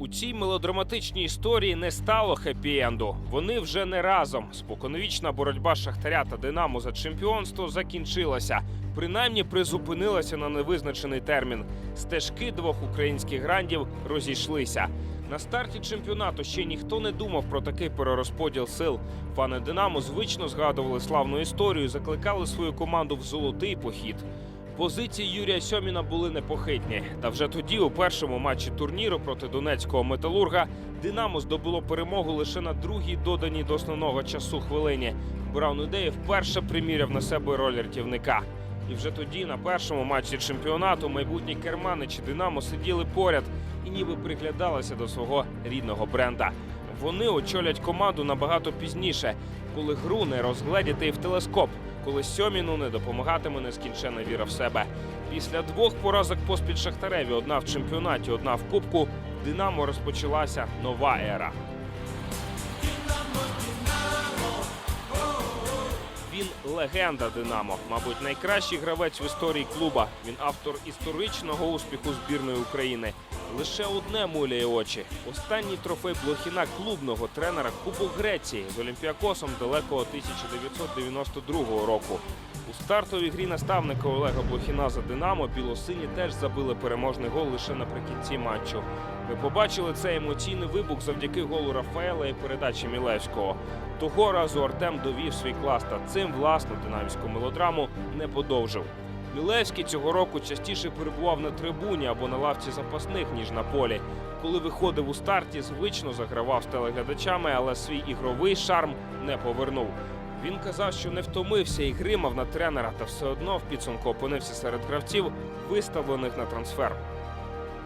У цій мелодраматичній історії не стало хеппі-енду. Вони вже не разом. Споконвічна боротьба Шахтаря та Динамо за чемпіонство закінчилася. Принаймні призупинилася на невизначений термін. Стежки двох українських грандів розійшлися. На старті чемпіонату ще ніхто не думав про такий перерозподіл сил. Фани Динамо звично згадували славну історію, закликали свою команду в золотий похід. Позиції Юрія Сьоміна були непохитні. Та вже тоді, у першому матчі турніру проти донецького металурга, Динамо здобуло перемогу лише на другій доданій до основного часу хвилині. Браун Ідеї вперше приміряв на себе роль рятівника. І вже тоді, на першому матчі чемпіонату, майбутні керманичі Динамо сиділи поряд і ніби приглядалися до свого рідного бренда. Вони очолять команду набагато пізніше, коли гру не розгледіти в телескоп, коли Сьоміну не допомагатиме нескінчена віра в себе. Після двох поразок поспіль Шахтареві, одна в чемпіонаті, одна в кубку, Динамо розпочалася нова ера. Він легенда Динамо, мабуть, найкращий гравець в історії клуба. Він автор історичного успіху збірної України. Лише одне муляє очі. Останній трофей Блохіна клубного тренера Кубок Греції з Олімпіакосом далекого 1992 року. У стартовій грі наставника Олега Блохіна за Динамо білосині теж забили переможний гол лише наприкінці матчу. Ми побачили цей емоційний вибух завдяки голу Рафаела і передачі Мілевського. Того разу Артем довів свій клас та цим власну динамівську мелодраму не подовжив. Мілевський цього року частіше перебував на трибуні або на лавці запасних, ніж на полі. Коли виходив у старті, звично загравав з телеглядачами, але свій ігровий шарм не повернув. Він казав, що не втомився і гримав на тренера, та все одно в підсумку опинився серед гравців, виставлених на трансфер.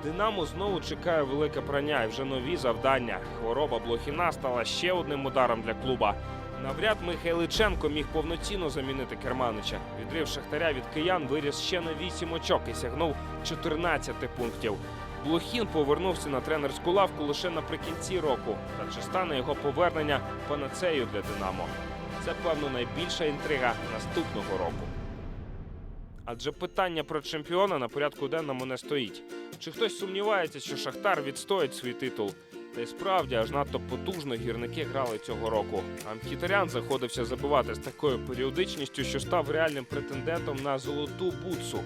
Динамо знову чекає велике прання і вже нові завдання. Хвороба Блохіна стала ще одним ударом для клуба. Навряд Михайличенко міг повноцінно замінити Керманича. Відрив Шахтаря від киян виріс ще на 8 очок і сягнув 14 пунктів. Блохін повернувся на тренерську лавку лише наприкінці року. Та чи стане його повернення панацею для Динамо? Це, певно, найбільша інтрига наступного року. Адже питання про чемпіона на порядку денному не стоїть. Чи хтось сумнівається, що Шахтар відстоїть свій титул? Та й справді аж надто потужно гірники грали цього року. А Мхітарян заходився забивати з такою періодичністю, що став реальним претендентом на золоту бутсу.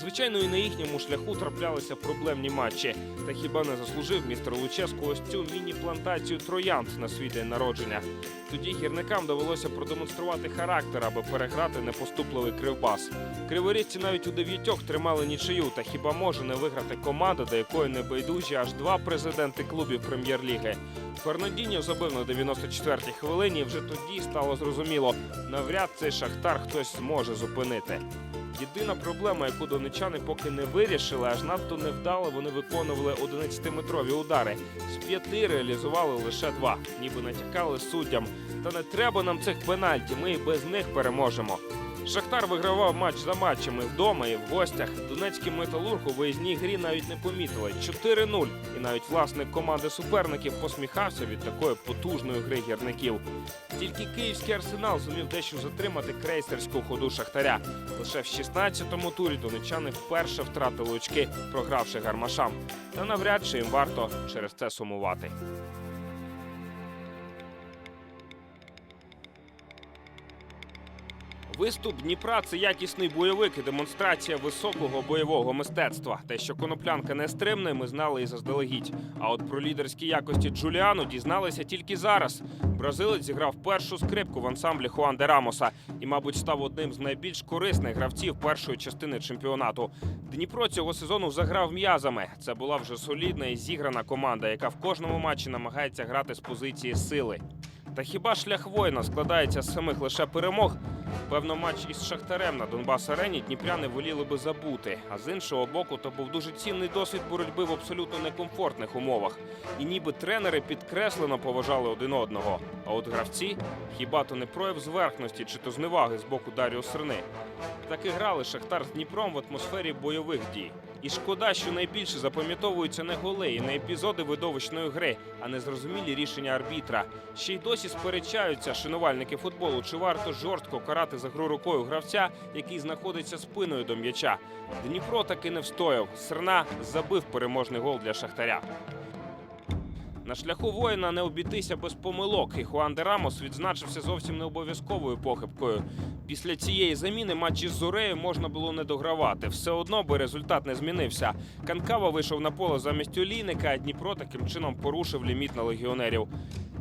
Звичайно, і на їхньому шляху траплялися проблемні матчі. Та хіба не заслужив містер Луческу ось цю міні-плантацію троянд на свій день народження? Тоді гірникам довелося продемонструвати характер, аби переграти непоступливий кривбас. Криворізці навіть у дев'ятьох тримали нічию, та хіба може не виграти команда, до якої не байдужі аж два президенти клубів прем'єр-ліги. Фернандіньо забив на 94-й хвилині. і Вже тоді стало зрозуміло, навряд цей шахтар хтось зможе зупинити. Єдина проблема, яку донечани поки не вирішили, аж надто невдало вони виконували 11-метрові удари. З п'яти реалізували лише два, ніби натякали суддям. Та не треба нам цих пенальті, ми і без них переможемо. Шахтар вигравав матч за матчами вдома і в гостях. Донецький металург у виїзній грі навіть не помітили 4-0. І навіть власник команди суперників посміхався від такої потужної гри гірників. Тільки київський арсенал зумів дещо затримати крейсерську ходу Шахтаря. Лише в 16-му турі донечани вперше втратили очки, програвши гармашам. Та навряд чи їм варто через це сумувати. Виступ Дніпра це якісний бойовик і демонстрація високого бойового мистецтва. Те, що коноплянка не стримне, ми знали і заздалегідь. А от про лідерські якості Джуліану дізналися тільки зараз. Бразилець зіграв першу скрипку в ансамблі Хуан де Рамоса і, мабуть, став одним з найбільш корисних гравців першої частини чемпіонату. Дніпро цього сезону заграв м'язами. Це була вже солідна і зіграна команда, яка в кожному матчі намагається грати з позиції сили. Та хіба шлях воїна складається з самих лише перемог? Певно, матч із Шахтарем на Донбас арені дніпряни воліли би забути. А з іншого боку, то був дуже цінний досвід боротьби в абсолютно некомфортних умовах. І ніби тренери підкреслено поважали один одного. А от гравці хіба то не прояв зверхності чи то зневаги з боку Даріо Серни. Так і грали Шахтар з Дніпром в атмосфері бойових дій. І шкода, що найбільше запам'ятовуються не голи і не епізоди видовищної гри, а незрозумілі рішення арбітра. Ще й досі сперечаються шанувальники футболу, чи варто жорстко карати за гру рукою гравця, який знаходиться спиною до м'яча. Дніпро таки не встояв. Серна забив переможний гол для Шахтаря. На шляху воїна не обійтися без помилок, і Хуан де Рамос відзначився зовсім не обов'язковою похибкою. Після цієї заміни матч із Зорею можна було не догравати. Все одно би результат не змінився. Канкава вийшов на поле замість олійника, а Дніпро таким чином порушив ліміт на легіонерів.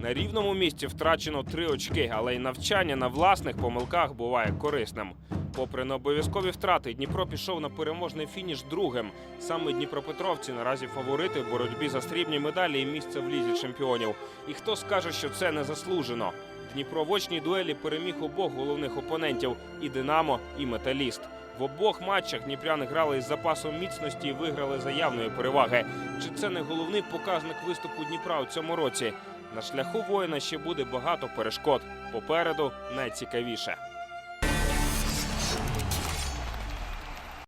На рівному місці втрачено три очки, але й навчання на власних помилках буває корисним. Попри необов'язкові втрати, Дніпро пішов на переможний фініш другим. Саме Дніпропетровці наразі фаворити в боротьбі за срібні медалі і місце в лізі чемпіонів. І хто скаже, що це не заслужено? Дніпро в очній дуелі переміг обох головних опонентів і Динамо, і Металіст. В обох матчах дніпряни грали із запасом міцності і виграли за явної переваги. Чи це не головний показник виступу Дніпра у цьому році? На шляху воїна ще буде багато перешкод. Попереду найцікавіше.